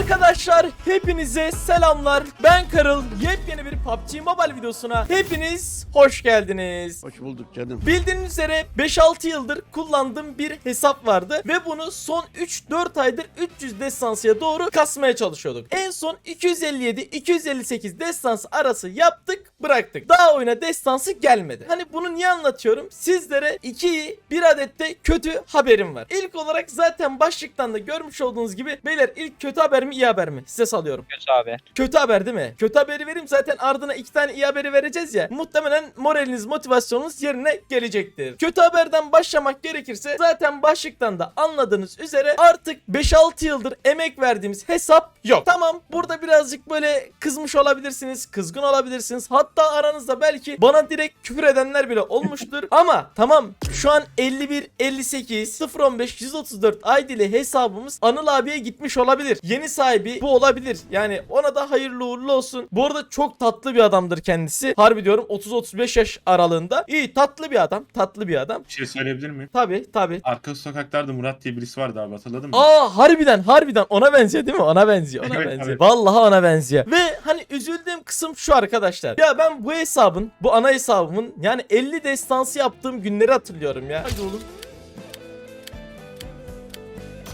Arkadaşlar hepinize selamlar. Ben Karıl. Yepyeni bir PUBG Mobile videosuna hepiniz hoş geldiniz. Hoş bulduk canım. Bildiğiniz üzere 5-6 yıldır kullandığım bir hesap vardı ve bunu son 3-4 aydır 300 destansıya doğru kasmaya çalışıyorduk. En son 257-258 destans arası yaptık bıraktık. Daha oyuna destansı gelmedi. Hani bunu niye anlatıyorum? Sizlere 2 iyi bir adet de kötü haberim var. İlk olarak zaten başlıktan da görmüş olduğunuz gibi beyler ilk kötü haber mi iyi haber mi? Size salıyorum. Kötü abi. Kötü haber değil mi? Kötü haberi vereyim zaten ardına iki tane iyi haberi vereceğiz ya. Muhtemelen moraliniz, motivasyonunuz yerine gelecektir. Kötü haberden başlamak gerekirse zaten başlıktan da anladığınız üzere artık 5-6 yıldır emek verdiğimiz hesap yok. Tamam burada birazcık böyle kızmış olabilirsiniz, kızgın olabilirsiniz. Hatta aranızda belki bana direkt küfür edenler bile olmuştur. Ama tamam şu an 51 58 015 134 ID ile hesabımız Anıl abiye gitmiş olabilir. Yeni sahibi bu olabilir. Yani ona da hayırlı uğurlu olsun. Bu arada çok tatlı bir adamdır kendisi. Harbi diyorum 30-35 yaş aralığında. İyi tatlı bir adam. Tatlı bir adam. Bir şey söyleyebilir miyim? Tabi tabi. Arka sokaklarda Murat diye birisi vardı abi hatırladın mı? Aa harbiden harbiden ona benziyor değil mi? Ona benziyor. Ona Evet, benziyor. evet. Vallahi ona benziyor. Ve hani üzüldüğüm kısım şu arkadaşlar. Ya ben bu hesabın, bu ana hesabımın yani 50 destansı yaptığım günleri hatırlıyorum ya. Hadi oğlum.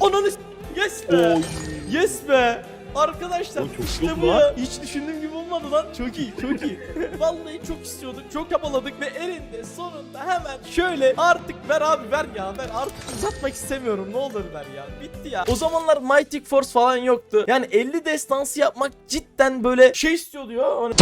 Ananı Yes be. Yes be. Arkadaşlar Oğlum çok işte çok bu lan. ya. Hiç düşündüğüm gibi olmadı lan. Çok iyi, çok iyi. Vallahi çok istiyorduk, çok çabaladık ve elinde sonunda hemen şöyle artık ver abi ver ya ver artık uzatmak istemiyorum ne olur ver ya. Bitti ya. O zamanlar Mighty Force falan yoktu. Yani 50 destansı yapmak cidden böyle şey istiyordu ya. Hani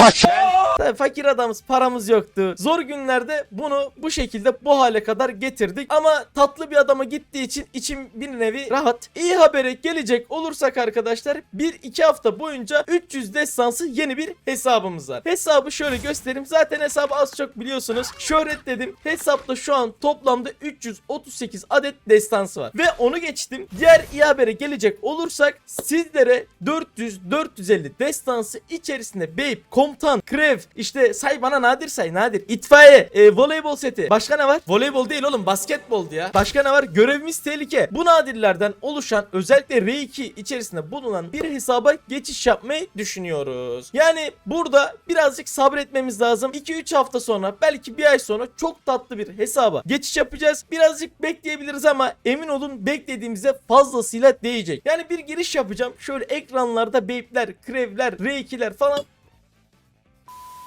Tabii fakir adamız paramız yoktu. Zor günlerde bunu bu şekilde bu hale kadar getirdik. Ama tatlı bir adama gittiği için içim bir nevi rahat. İyi habere gelecek olursak arkadaşlar 1-2 hafta boyunca 300 destansı yeni bir hesabımız var. Hesabı şöyle göstereyim. Zaten hesabı az çok biliyorsunuz. Şöhret dedim. Hesapta şu an toplamda 338 adet destansı var. Ve onu geçtim. Diğer iyi habere gelecek olursak sizlere 400-450 destansı içerisinde Beyp, Komutan, Krev, işte say bana nadir say nadir. İtfaiye, e, voleybol seti. Başka ne var? Voleybol değil oğlum basketboldu ya. Başka ne var? Görevimiz tehlike. Bu nadirlerden oluşan özellikle R2 içerisinde bulunan bir hesaba geçiş yapmayı düşünüyoruz. Yani burada birazcık sabretmemiz lazım. 2-3 hafta sonra belki bir ay sonra çok tatlı bir hesaba geçiş yapacağız. Birazcık bekleyebiliriz ama emin olun beklediğimize fazlasıyla değecek. Yani bir giriş yapacağım. Şöyle ekranlarda Beypler, Krevler, R2'ler falan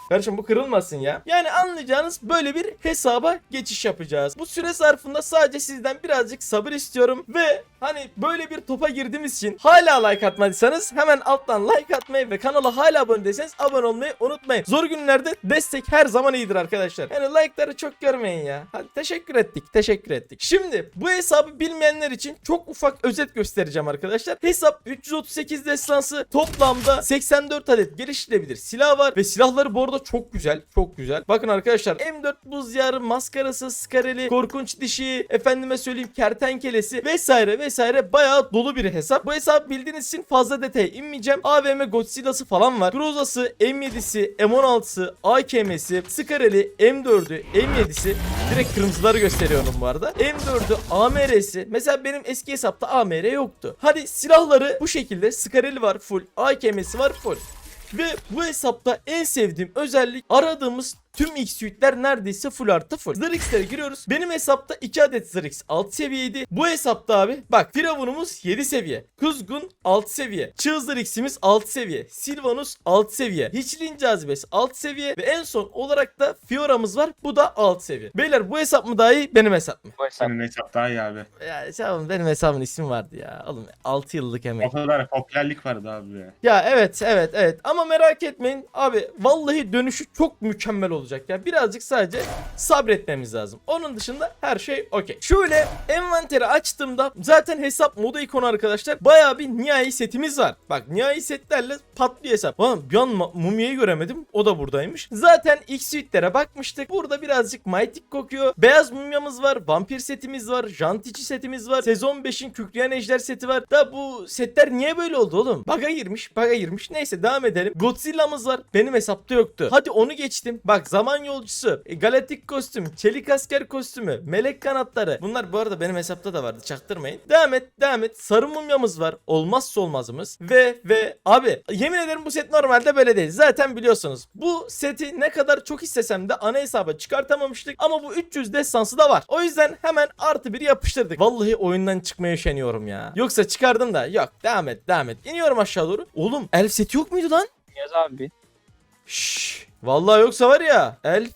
Kardeşim bu kırılmasın ya. Yani anlayacağınız böyle bir hesaba geçiş yapacağız. Bu süre zarfında sadece sizden birazcık sabır istiyorum ve hani böyle bir topa girdiğimiz için hala like atmadıysanız hemen alttan like atmayı ve kanala hala abone değilseniz abone olmayı unutmayın. Zor günlerde destek her zaman iyidir arkadaşlar. Yani like'ları çok görmeyin ya. Hadi teşekkür ettik. Teşekkür ettik. Şimdi bu hesabı bilmeyenler için çok ufak özet göstereceğim arkadaşlar. Hesap 338 destansı toplamda 84 adet geliştirilebilir silah var ve silahları bu arada çok güzel. Çok güzel. Bakın arkadaşlar M4 buz yarı, maskarası, skareli, korkunç dişi, efendime söyleyeyim kertenkelesi vesaire vesaire bayağı dolu bir hesap. Bu hesap bildiğiniz için fazla detaya inmeyeceğim. AVM Godzilla'sı falan var. Groza'sı, M7'si, M16'sı, AKM'si, skareli, M4'ü, M7'si direkt kırmızıları gösteriyorum bu arada. M4'ü, AMR'si. Mesela benim eski hesapta AMR yoktu. Hadi silahları bu şekilde skareli var full, AKM'si var full. Ve bu hesapta en sevdiğim özellik aradığımız tüm X suite'ler neredeyse full artı full. Zırhx'lere giriyoruz. Benim hesapta 2 adet Zırhx 6 seviyeydi. Bu hesapta abi bak Firavunumuz 7 seviye. Kuzgun 6 seviye. Çığ Zırhx'imiz 6 seviye. Silvanus 6 seviye. Hiçliğin cazibesi 6 seviye. Ve en son olarak da Fiora'mız var. Bu da 6 seviye. Beyler bu hesap mı daha iyi benim hesap mı? Bu hesap. Senin hesap daha iyi abi. Ya hesabım benim hesabın ismi vardı ya. Oğlum 6 yıllık emek. O kadar popülerlik vardı abi. Ya evet evet evet ama merak etmeyin abi vallahi dönüşü çok mükemmel olacak ya birazcık sadece sabretmemiz lazım. Onun dışında her şey okey. Şöyle envanteri açtığımda zaten hesap modu ikonu arkadaşlar bayağı bir nihai setimiz var. Bak nihai setlerle patlıyor hesap. Lan bir an mumyayı göremedim o da buradaymış. Zaten X suite'lere bakmıştık. Burada birazcık Mythic kokuyor. Beyaz mumyamız var. Vampir setimiz var. Jantici setimiz var. Sezon 5'in kükreyen ejder seti var. Da bu setler niye böyle oldu oğlum? Baga girmiş, baga girmiş. Neyse devam edelim. Godzilla'mız var. Benim hesapta yoktu. Hadi onu geçtim. Bak zaman yolcusu, e, galaktik kostüm, çelik asker kostümü, melek kanatları. Bunlar bu arada benim hesapta da vardı çaktırmayın. Devam et devam et. Sarı mumyamız var. Olmazsa olmazımız. Ve ve abi yemin ederim bu set normalde böyle değil. Zaten biliyorsunuz. Bu seti ne kadar çok istesem de ana hesaba çıkartamamıştık. Ama bu 300 destansı da var. O yüzden hemen artı bir yapıştırdık. Vallahi oyundan çıkmaya üşeniyorum ya. Yoksa çıkardım da yok devam et devam et. İniyorum aşağı doğru. Oğlum elf seti yok muydu lan? Yaz abi. Şşş. Vallahi yoksa var ya elf.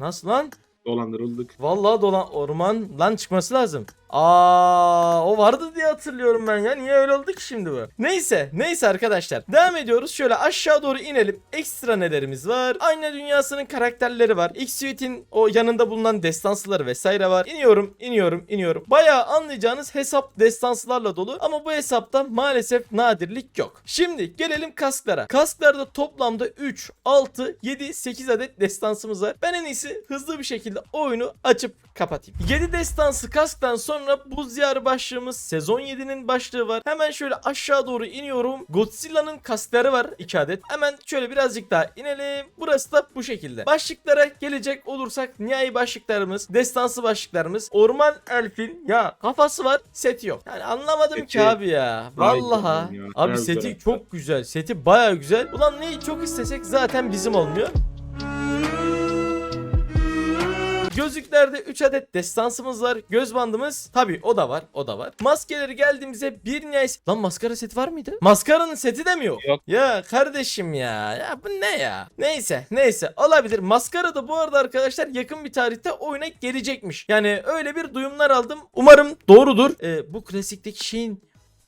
Nasıl lan? Dolandırıldık. Vallahi dolan orman lan çıkması lazım. Aa, o vardı diye hatırlıyorum ben ya. Niye öyle oldu ki şimdi bu? Neyse, neyse arkadaşlar. Devam ediyoruz. Şöyle aşağı doğru inelim. Ekstra nelerimiz var? Ayna dünyasının karakterleri var. X-Suite'in o yanında bulunan destansıları vesaire var. İniyorum, iniyorum, iniyorum. Bayağı anlayacağınız hesap destansılarla dolu ama bu hesapta maalesef nadirlik yok. Şimdi gelelim kasklara. Kasklarda toplamda 3, 6, 7, 8 adet destansımız var. Ben en iyisi hızlı bir şekilde oyunu açıp kapatayım. 7 destansı kasktan sonra buz diyarı başlığımız sezon 7'nin başlığı var. Hemen şöyle aşağı doğru iniyorum. Godzilla'nın kaskları var 2 adet. Hemen şöyle birazcık daha inelim. Burası da bu şekilde. Başlıklara gelecek olursak nihai başlıklarımız, destansı başlıklarımız, orman elfin ya kafası var, seti yok. Yani anlamadım ki Seti- abi ya. Ya. Abi seti çok güzel. Seti baya güzel. Ulan neyi çok istesek zaten bizim olmuyor. Gözlüklerde 3 adet destansımız var. Göz bandımız tabi o da var o da var. Maskeleri geldiğimizde bir nihayet... Lan maskara seti var mıydı? Maskaranın seti de mi yok? Yok. Ya kardeşim ya. Ya bu ne ya? Neyse neyse olabilir. Maskara da bu arada arkadaşlar yakın bir tarihte oyuna gelecekmiş. Yani öyle bir duyumlar aldım. Umarım doğrudur. Ee, bu klasikteki şeyin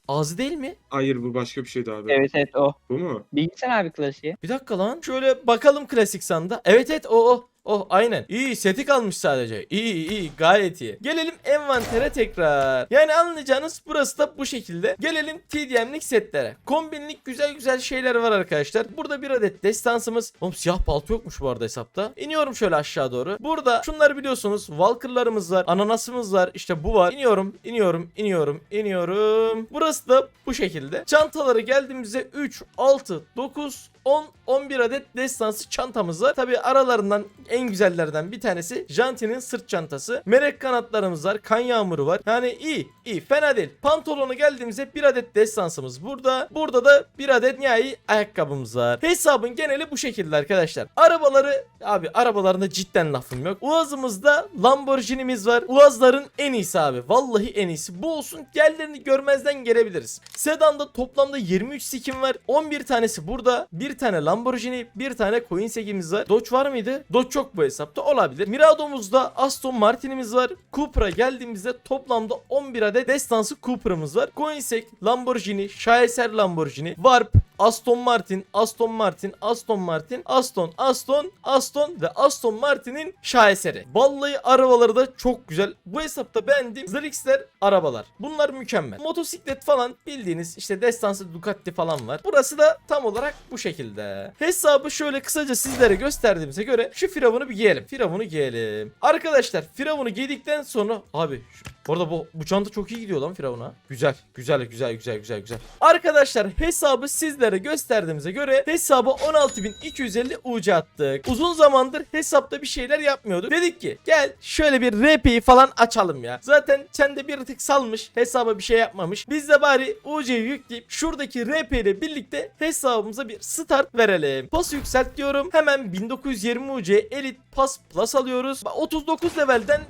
ağzı değil mi? Hayır bu başka bir şeydi abi. Evet evet o. Bu mu? Bilgisayar abi klasiği. Bir dakika lan. Şöyle bakalım klasik sanda. Evet evet o o. Oh aynen. İyi seti kalmış sadece. İyi iyi, gayet iyi. Gelelim envantere tekrar. Yani anlayacağınız burası da bu şekilde. Gelelim TDM'lik setlere. Kombinlik güzel güzel şeyler var arkadaşlar. Burada bir adet destansımız. Oğlum siyah balta yokmuş bu arada hesapta. İniyorum şöyle aşağı doğru. Burada şunları biliyorsunuz. Walker'larımız var. Ananasımız var. İşte bu var. İniyorum, iniyorum, iniyorum, iniyorum. Burası da bu şekilde. Çantaları geldiğimizde 3, 6, 9, 10, 11 adet destansı çantamız var. Tabi aralarından en güzellerden bir tanesi Janti'nin sırt çantası. Melek kanatlarımız var. Kan yağmuru var. Yani iyi, iyi. Fena değil. Pantolonu geldiğimizde bir adet destansımız burada. Burada da bir adet nihai ayakkabımız var. Hesabın geneli bu şekilde arkadaşlar. Arabaları abi arabalarında cidden lafım yok. Uaz'ımızda Lamborghini'miz var. Uaz'ların en iyisi abi. Vallahi en iyisi. Bu olsun. Diğerlerini görmezden gelebiliriz. Sedan'da toplamda 23 skin var. 11 tanesi burada. Bir tane Lamborghini, bir tane Koenigsegg'imiz var. Dodge var mıydı? Dodge çok bu hesapta olabilir. Mirado'muzda Aston Martin'imiz var. Cupra geldiğimizde toplamda 11 adet destansı Cupra'mız var. Koenigsegg, Lamborghini, Şaheser Lamborghini, Warp, Aston Martin, Aston Martin, Aston Martin, Aston, Aston, Aston ve Aston Martin'in şaheseri. Vallahi arabaları da çok güzel. Bu hesapta beğendiğim Zrix'ler arabalar. Bunlar mükemmel. Motosiklet falan bildiğiniz işte destansı Ducati falan var. Burası da tam olarak bu şekilde. Hesabı şöyle kısaca sizlere gösterdiğimize göre şu firavunu bir giyelim. Firavunu giyelim. Arkadaşlar firavunu giydikten sonra abi şu, bu arada bu, bu çanta çok iyi gidiyor lan firavuna. Güzel güzel güzel güzel güzel güzel. Arkadaşlar hesabı sizlere gösterdiğimize göre hesabı 16.250 UC attık. Uzun zamandır hesapta bir şeyler yapmıyorduk. Dedik ki gel şöyle bir RP'yi falan açalım ya. Zaten çende bir tık salmış hesaba bir şey yapmamış. Biz de bari UC'yi yükleyip şuradaki RP ile birlikte hesabımıza bir start verelim. Pas yükselt diyorum. Hemen 1920 UC Elite Pas Plus alıyoruz. Bak, 39 levelden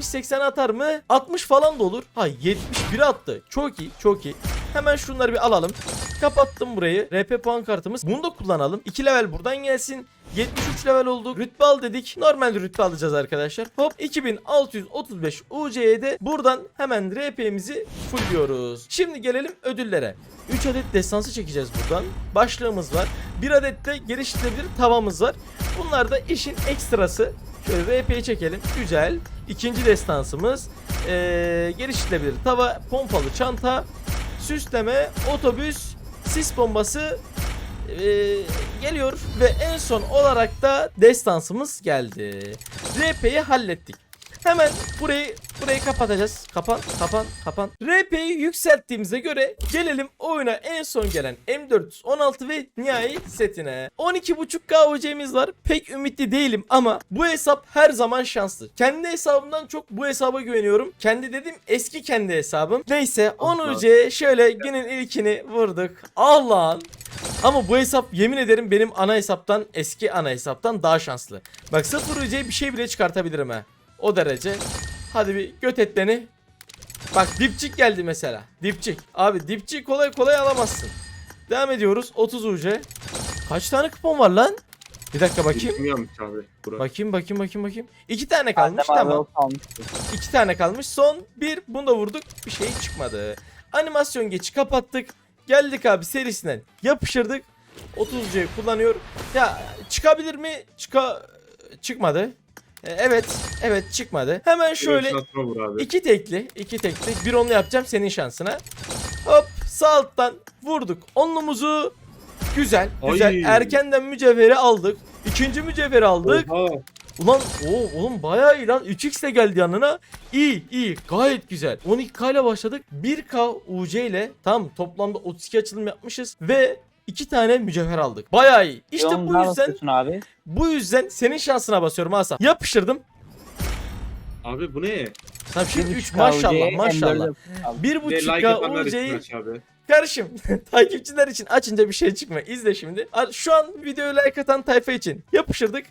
70-80 atar mı? 60 falan da olur. Ha 71 attı. Çok iyi çok iyi. Hemen şunları bir alalım. Kapattım burayı. RP puan kartımız. Bunu da kullanalım. 2 level buradan gelsin. 73 level olduk. Rütbe dedik. Normal rütbe alacağız arkadaşlar. Hop 2635 UC'ye de buradan hemen RP'mizi fullliyoruz. Şimdi gelelim ödüllere. 3 adet destansı çekeceğiz buradan. Başlığımız var. 1 adet de geliştirilebilir tavamız var. Bunlar da işin ekstrası. Şöyle RP'yi çekelim. Güzel. İkinci destansımız. Ee, geliştirilebilir tava, pompalı çanta, süsleme, otobüs, sis bombası ee, geliyor ve en son olarak da destansımız geldi. RP'yi hallettik. Hemen burayı burayı kapatacağız. Kapan, kapan, kapan. RP'yi yükselttiğimize göre gelelim oyuna en son gelen M416 ve nihai setine. 12.5K UC'miz var. Pek ümitli değilim ama bu hesap her zaman şanslı. Kendi hesabımdan çok bu hesaba güveniyorum. Kendi dedim eski kendi hesabım. Neyse 10 Allah. UC şöyle günün ilkini vurduk. Allah'ın. Ama bu hesap yemin ederim benim ana hesaptan eski ana hesaptan daha şanslı. Bak 0 UC bir şey bile çıkartabilirim ha. O derece. Hadi bir göt et beni. Bak dipçik geldi mesela. Dipçik. Abi dipçik kolay kolay alamazsın. Devam ediyoruz. 30 UC. Kaç tane kupon var lan? Bir dakika bakayım. Abi? Burak. Bakayım bakayım bakayım bakayım. İki tane kalmış Adem tamam. kalmıştı. İki tane kalmış. Son bir. Bunu da vurduk. Bir şey çıkmadı. Animasyon geçi kapattık. Geldik abi serisinden. Yapıştırdık. 30C kullanıyor. Ya çıkabilir mi? Çıka çıkmadı. E, Evet. Evet çıkmadı. Hemen şöyle iki tekli. iki tekli. Bir onlu yapacağım senin şansına. Hop sağ alttan vurduk. Onlumuzu güzel. Güzel. Ay. Erkenden mücevheri aldık. İkinci mücevheri aldık. Oha. Ulan o oğlum bayağı iyi lan. 3x de geldi yanına. İyi iyi gayet güzel. 12k ile başladık. 1k UC ile tam toplamda 32 açılım yapmışız ve 2 tane mücevher aldık. Bayağı iyi. İşte bu yüzden abi. bu yüzden senin şansına basıyorum Hasan. Yapıştırdım. Abi bu ne? Bir şey 3 3K maşallah maşallah. M4'e al. Bir de like 1.5k atanlar için UC'yi aç abi. karışım. Takipçiler için açınca bir şey çıkmıyor. İzle şimdi. Şu an videoya like atan tayfa için yapıştırdık.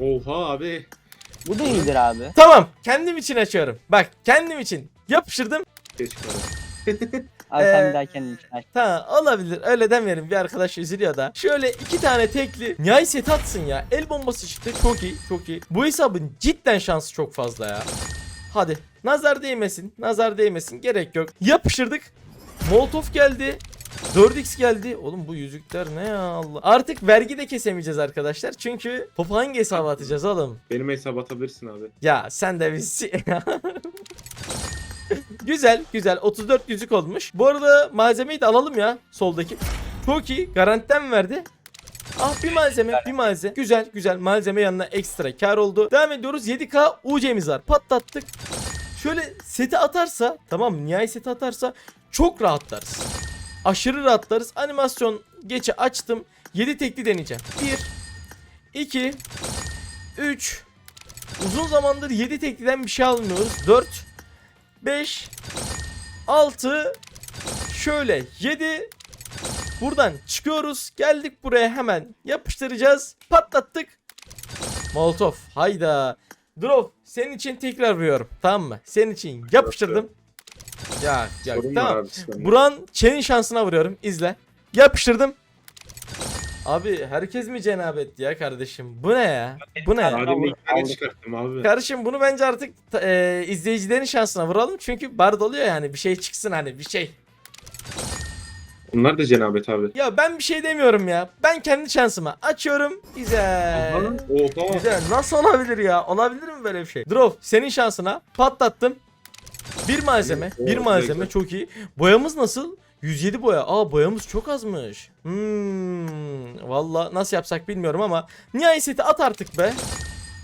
Oha abi. Bu da iyidir abi. Tamam. Kendim için açıyorum. Bak kendim için yapıştırdım. Geç kaldı. Abi sen Ee, bir daha kendin için aç. Tamam olabilir öyle demeyelim bir arkadaş üzülüyor da. Şöyle iki tane tekli nihai set atsın ya. El bombası çıktı çok iyi çok iyi. Bu hesabın cidden şansı çok fazla ya. Hadi nazar değmesin nazar değmesin gerek yok. Yapıştırdık. Molotov geldi. 4x geldi. Oğlum bu yüzükler ne ya Allah. Artık vergi de kesemeyeceğiz arkadaşlar. Çünkü topu hangi hesaba atacağız oğlum? Benim hesap atabilirsin abi. Ya sen de si- güzel güzel 34 yüzük olmuş. Bu arada malzemeyi de alalım ya soldaki. Çok iyi garantiden verdi. Ah bir malzeme bir malzeme. Güzel güzel malzeme yanına ekstra kar oldu. Devam ediyoruz 7k UC'miz var patlattık. Şöyle seti atarsa tamam nihai seti atarsa çok rahatlarız. Aşırı rahatlarız. Animasyon geçe açtım. 7 tekli deneyeceğim. 1 2 3 Uzun zamandır 7 tekliden bir şey almıyoruz. 4 5 6 şöyle 7 Buradan çıkıyoruz. Geldik buraya hemen yapıştıracağız. Patlattık. Molotov. Hayda. Drop senin için tekrar vuruyorum. Tamam mı? Senin için yapıştırdım. Ya ya Sorun var tamam. abi. Buran Çen'in şansına vuruyorum. İzle. Yapıştırdım. Abi herkes mi cenabet ya kardeşim? Bu ne ya? Bu ne? Adem'le iki tane Aldık. çıkarttım abi. Kardeşim bunu bence artık ta- e, izleyicilerin şansına vuralım. Çünkü bard oluyor yani bir şey çıksın hani bir şey. Bunlar da cenabet abi. Ya ben bir şey demiyorum ya. Ben kendi şansıma açıyorum. Güzel. Aha. Oha. Güzel. Nasıl olabilir ya? Olabilir mi böyle bir şey? Drop senin şansına patlattım. Bir malzeme, bir malzeme çok iyi. Boyamız nasıl? 107 boya. Aa boyamız çok azmış. Hmm, valla nasıl yapsak bilmiyorum ama nihai seti at artık be.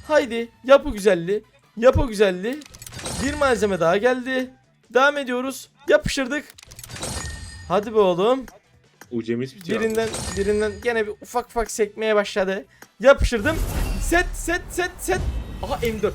Haydi yapı güzelliği. Yapı güzelliği. Bir malzeme daha geldi. Devam ediyoruz. Yapıştırdık. Hadi be oğlum. Ucemiz bitiyor. Birinden birinden gene bir ufak ufak sekmeye başladı. Yapıştırdım. Set set set set. Aha M4.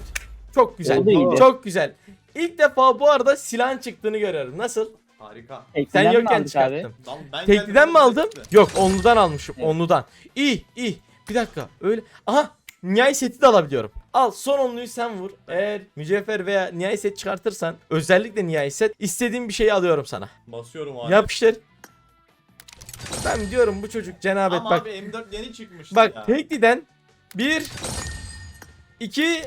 Çok güzel. O. Çok güzel. İlk defa bu arada silahın çıktığını görüyorum. Nasıl? Harika. Sen Tekliden mi yokken aldık çıkarttım. Lan ben Tekliden geldim, mi aldım? çıktı. Yok onludan almışım. Evet. Onludan. İyi iyi. Bir dakika. Öyle. Aha. Nihai seti de alabiliyorum. Al son onluyu sen vur. Eğer mücevher veya nihai set çıkartırsan özellikle nihai set istediğim bir şeyi alıyorum sana. Basıyorum abi. Yapıştır. Ben diyorum bu çocuk cenabet Ama bak. abi M4 yeni çıkmıştı Bak ya. tekliden 1 2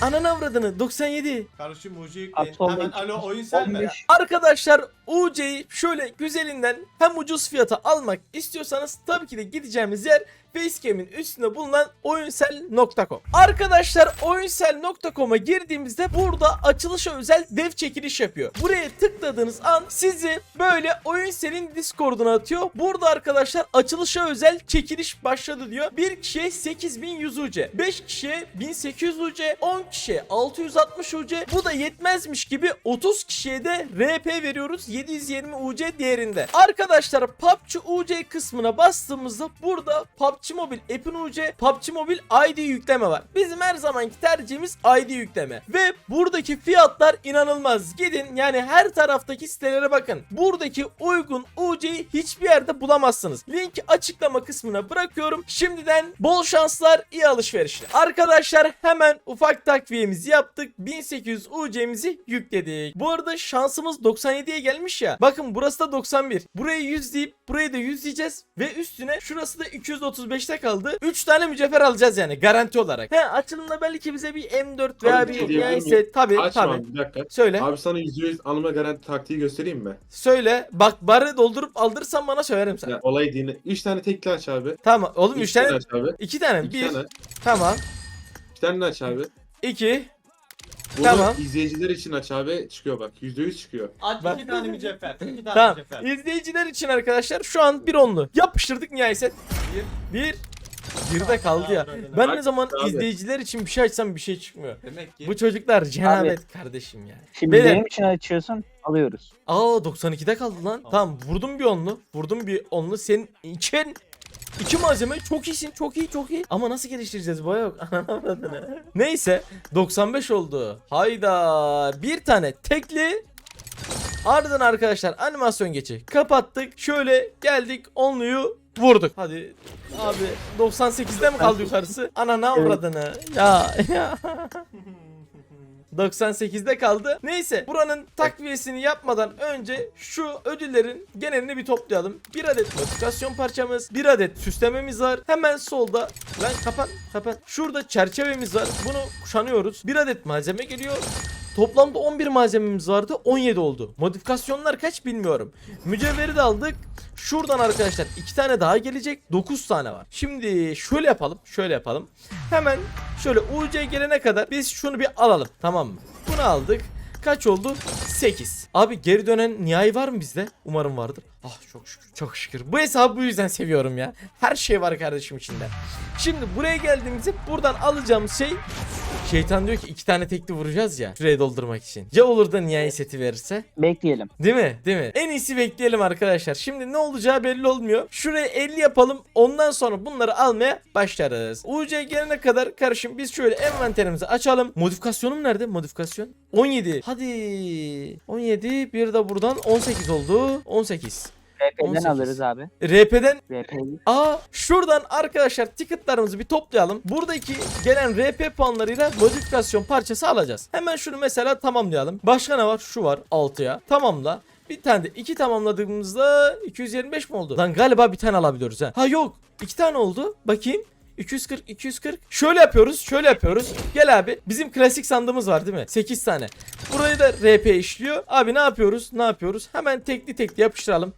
Ananı avradını 97 Karşı mucize Abi yükleyin. solda Hemen iki- alo oyun sen mi? 15. Arkadaşlar UC'yi şöyle güzelinden hem ucuz fiyata almak istiyorsanız tabii ki de gideceğimiz yer Facecam'in üstünde bulunan oyunsel.com. Arkadaşlar oyunsel.com'a girdiğimizde burada açılışa özel dev çekiliş yapıyor. Buraya tıkladığınız an sizi böyle oyunselin Discord'una atıyor. Burada arkadaşlar açılışa özel çekiliş başladı diyor. Bir kişiye 8100 UC, 5 kişiye 1800 UC, 10 kişiye 660 UC. Bu da yetmezmiş gibi 30 kişiye de RP veriyoruz 720 UC değerinde. Arkadaşlar PUBG UC kısmına bastığımızda burada PUBG Mobile app'in UC, PUBG Mobile ID yükleme var. Bizim her zamanki tercihimiz ID yükleme. Ve buradaki fiyatlar inanılmaz. Gidin yani her taraftaki sitelere bakın. Buradaki uygun UC'yi hiçbir yerde bulamazsınız. Linki açıklama kısmına bırakıyorum. Şimdiden bol şanslar, iyi alışverişler. Arkadaşlar hemen ufak takviyemizi yaptık. 1800 UC'mizi yükledik. Bu arada şansımız 97'ye gelmiş ya. Bakın burası da 91. Burayı 100 deyip burayı da 100 diyeceğiz. Ve üstüne şurası da 235'te kaldı. 3 tane mücevher alacağız yani garanti olarak. He açılımda belki bize bir M4 veya Abi, bir şey neyse miyim? tabii Açma tabii. abi, bir dakika. Söyle. Abi sana %100 alma garanti taktiği göstereyim mi? Söyle. Bak barı doldurup aldırsan bana söylerim sana. Ya, olay dinle. 3 tane tekli aç abi. Tamam. Oğlum 3 İki tane. aç abi. 2 tane. 2 1. tane. Tamam. Bir tane aç abi. 2. Bunu Tamam. izleyiciler için aç abi. Çıkıyor bak. %100 çıkıyor. Aç Bak. iki tane mücevher. İki tane Tamam. mücevher. İzleyiciler için arkadaşlar şu an bir onlu. Yapıştırdık nihayet. Bir. Bir. Bir de kaldı ya. Ben ne zaman abi. izleyiciler için bir şey açsam bir şey çıkmıyor. Demek ki Bu çocuklar cenabet kardeşim yani. Şimdi Beyler. benim için açıyorsun alıyoruz. Aa 92'de kaldı lan. Tamam vurdum bir onlu. Vurdum bir onlu. Senin için iki malzeme çok iyisin. Çok iyi çok iyi. Ama nasıl geliştireceğiz bu yok. Neyse 95 oldu. Hayda. Bir tane tekli. Ardından arkadaşlar animasyon geçi kapattık. Şöyle geldik onluyu vurduk. Hadi abi 98'de mi kaldı yukarısı? Ana ne avradını. Ya ya. 98'de kaldı. Neyse buranın takviyesini yapmadan önce şu ödüllerin genelini bir toplayalım. Bir adet notifikasyon parçamız, bir adet süslememiz var. Hemen solda lan kapan kapan. Şurada çerçevemiz var. Bunu kuşanıyoruz. Bir adet malzeme geliyor. Toplamda 11 malzememiz vardı. 17 oldu. Modifikasyonlar kaç bilmiyorum. Mücevheri de aldık. Şuradan arkadaşlar 2 tane daha gelecek. 9 tane var. Şimdi şöyle yapalım. Şöyle yapalım. Hemen şöyle UC gelene kadar biz şunu bir alalım. Tamam mı? Bunu aldık. Kaç oldu? 8. Abi geri dönen nihai var mı bizde? Umarım vardır. Ah çok şükür. Çok şükür. Bu hesabı bu yüzden seviyorum ya. Her şey var kardeşim içinde. Şimdi buraya geldiğimizde buradan alacağımız şey Şeytan diyor ki iki tane tekli vuracağız ya şuraya doldurmak için. Ya olur da nihai seti verirse? Bekleyelim. Değil mi? Değil mi? En iyisi bekleyelim arkadaşlar. Şimdi ne olacağı belli olmuyor. Şuraya 50 yapalım. Ondan sonra bunları almaya başlarız. UC gelene kadar karışım biz şöyle envanterimizi açalım. Modifikasyonum nerede? Modifikasyon. 17. Hadi. 17. Bir de buradan 18 oldu. 18. RP'den 18. alırız abi. RP'den RP'yi. Aa şuradan arkadaşlar ticketlarımızı bir toplayalım. Buradaki gelen RP puanlarıyla modifikasyon parçası alacağız. Hemen şunu mesela tamamlayalım. Başka ne var? Şu var 6'ya. Tamamla. Bir tane de 2 tamamladığımızda 225 mi oldu? Lan galiba bir tane alabiliyoruz ha. Ha yok. 2 tane oldu. Bakayım. 240 240 şöyle yapıyoruz şöyle yapıyoruz gel abi bizim klasik sandığımız var değil mi 8 tane burayı da RP işliyor abi ne yapıyoruz ne yapıyoruz hemen tekli tekli yapıştıralım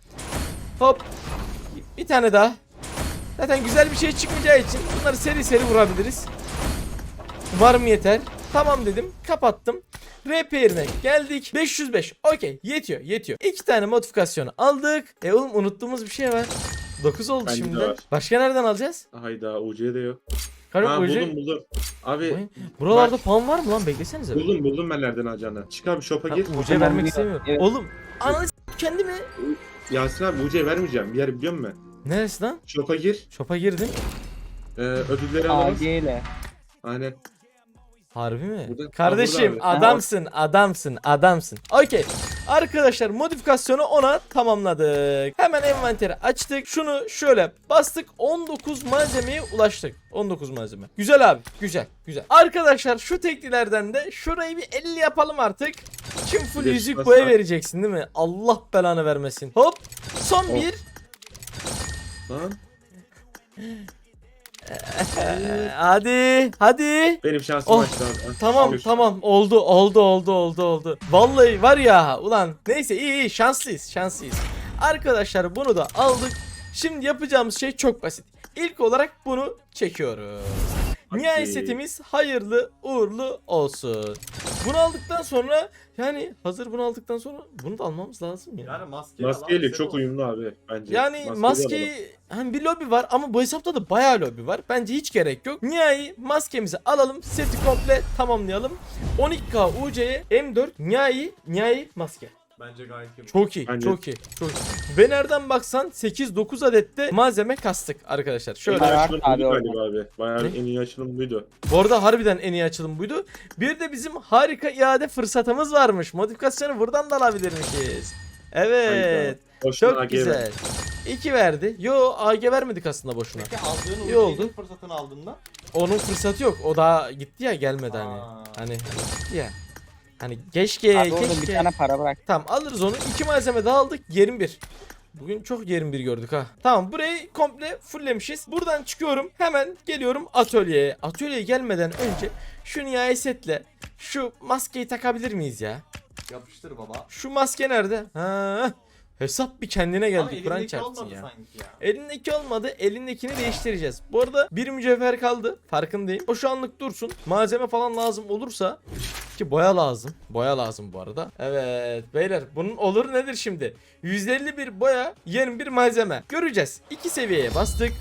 hop bir tane daha Zaten güzel bir şey çıkmayacağı için bunları seri seri vurabiliriz. Umarım yeter. Tamam dedim. Kapattım. RP yerine geldik. 505. Okey. Yetiyor. Yetiyor. İki tane modifikasyonu aldık. E oğlum unuttuğumuz bir şey var. 9 oldu Bende de şimdi. var. Başka nereden alacağız? Hayda UC'de yok. Karım Ha UC. buldum buldum. Abi Vay, Buralarda Bak. puan var mı lan? Beklesenize. buldum buldum ben nereden alacağını. Çık abi shop'a Ha, gir. UC vermek istemiyorum. Evet. Oğlum. Ananı s- kendi mi? Yasin abi UC vermeyeceğim. Bir yer biliyor musun? Neresi lan? Shop'a gir. Shop'a girdim. Ee, ödülleri alırız. AG ile. Aynen. Harbi mi? Burada- Kardeşim burada adamsın adamsın adamsın. Okey. Arkadaşlar modifikasyonu ona tamamladık. Hemen envanteri açtık. Şunu şöyle bastık. 19 malzemeye ulaştık. 19 malzeme. Güzel abi. Güzel. Güzel. Arkadaşlar şu teklilerden de şurayı bir 50 yapalım artık. Kim full yüzük boya vereceksin değil mi? Allah belanı vermesin. Hop. Son Of. bir. Lan. Hadi. Hadi. Benim şansım Oh, açtı abi. Ah, Tamam şükür. tamam oldu oldu oldu oldu oldu. Vallahi var ya ulan neyse iyi iyi şanslıyız şanslıyız. Arkadaşlar bunu da aldık. Şimdi yapacağımız şey çok basit. İlk olarak bunu çekiyoruz. Nihai setimiz hayırlı uğurlu olsun. Bunu aldıktan sonra yani hazır bunu aldıktan sonra bunu da almamız lazım ya. Yani maske Maskeyle çok uyumlu abi bence. Yani Maskeyi maskeyi hem bir lobi var ama bu hesapta da bayağı lobi var. Bence hiç gerek yok. Nihai maskemizi alalım. Seti komple tamamlayalım. 12K UC'ye M4 Nihai Nihai maske. Bence gayet iyi. Çok iyi, Bence- çok iyi, çok iyi. Ve nereden baksan 8-9 adette malzeme kastık arkadaşlar. En Şöyle. iyi Var açılım abi buydu orada. galiba abi. Bayağı Ne? en iyi açılım buydu. Bu arada harbiden en iyi açılım buydu. Bir de bizim harika iade fırsatımız varmış. Modifikasyonu buradan da alabilirmişiz. Evet. Boşuna Çok AG güzel. ver. 2 verdi. Yo AG vermedik aslında boşuna. Peki aldığın İyi oldu. Fırsatını aldın mı? Onun fırsatı yok. O daha gitti ya gelmedi hani. Aa. Hani, hani gitti ya. Hani keşke Abi orada bir keşke. tane para bırak. Tamam alırız onu. İki malzeme daha aldık. Yerim bir. Bugün çok yerim bir gördük ha. Tamam burayı komple fulllemişiz. Buradan çıkıyorum. Hemen geliyorum atölyeye. Atölyeye gelmeden önce şu nihai setle şu maskeyi takabilir miyiz ya? Yapıştır baba. Şu maske nerede? Ha. Hesap bir kendine Ama geldi. Kur'an çarpsın ya. sanki ya. Elindeki olmadı. Elindekini değiştireceğiz. Bu arada bir mücevher kaldı. Farkındayım. O şu anlık dursun. Malzeme falan lazım olursa ki boya lazım. Boya lazım bu arada. Evet beyler bunun olur nedir şimdi? 151 boya 21 malzeme. Göreceğiz. İki seviyeye bastık.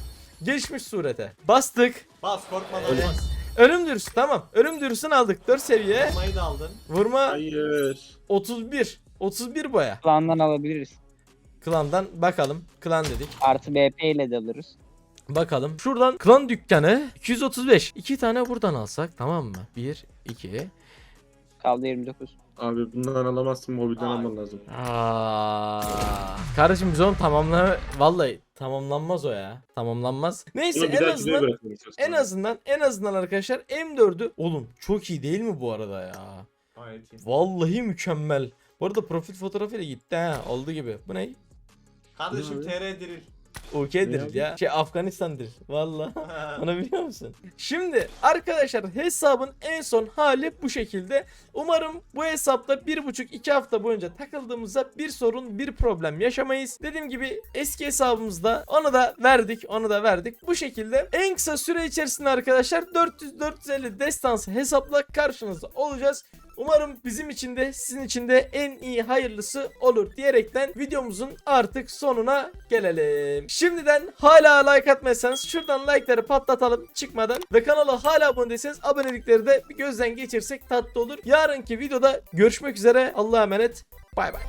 Gelişmiş surete. Bastık. Bas korkmadan Öyle. bas. Ölüm dürüsü tamam. Ölüm dürüsünü aldık. 4 seviye. Olmayı da aldın. Vurma Hayır. 31. 31 boya. Plandan alabiliriz. Klandan bakalım. Klan dedik. Artı BP ile de alırız. Bakalım. Şuradan klan dükkanı 235. İki tane buradan alsak tamam mı? 1, 2. Kaldı 29. Abi bundan alamazsın mobilden alman lazım. Aa, kardeşim biz onu tamamla vallahi tamamlanmaz o ya. Tamamlanmaz. Neyse Bunu bir en azından istiyorsan. en azından en azından arkadaşlar M4'ü oğlum çok iyi değil mi bu arada ya? Gayet iyi. Vallahi mükemmel. Bu arada profil fotoğrafıyla gitti ha. Oldu gibi. Bu ne? Kardeşim TR diril. UK'dir abi? ya. Şey Afganistan'dır. Vallahi. Onu biliyor musun? Şimdi arkadaşlar hesabın en son hali bu şekilde. Umarım bu hesapta bir buçuk iki hafta boyunca takıldığımızda bir sorun bir problem yaşamayız. Dediğim gibi eski hesabımızda onu da verdik onu da verdik. Bu şekilde en kısa süre içerisinde arkadaşlar 400-450 destansı hesapla karşınızda olacağız. Umarım bizim için de sizin için de en iyi hayırlısı olur diyerekten videomuzun artık sonuna gelelim. Şimdiden hala like atmazsanız şuradan like'ları patlatalım çıkmadan ve kanala hala abone değilseniz abonelikleri de bir gözden geçirsek tatlı olur. Yarınki videoda görüşmek üzere. Allah'a emanet. Bay bay.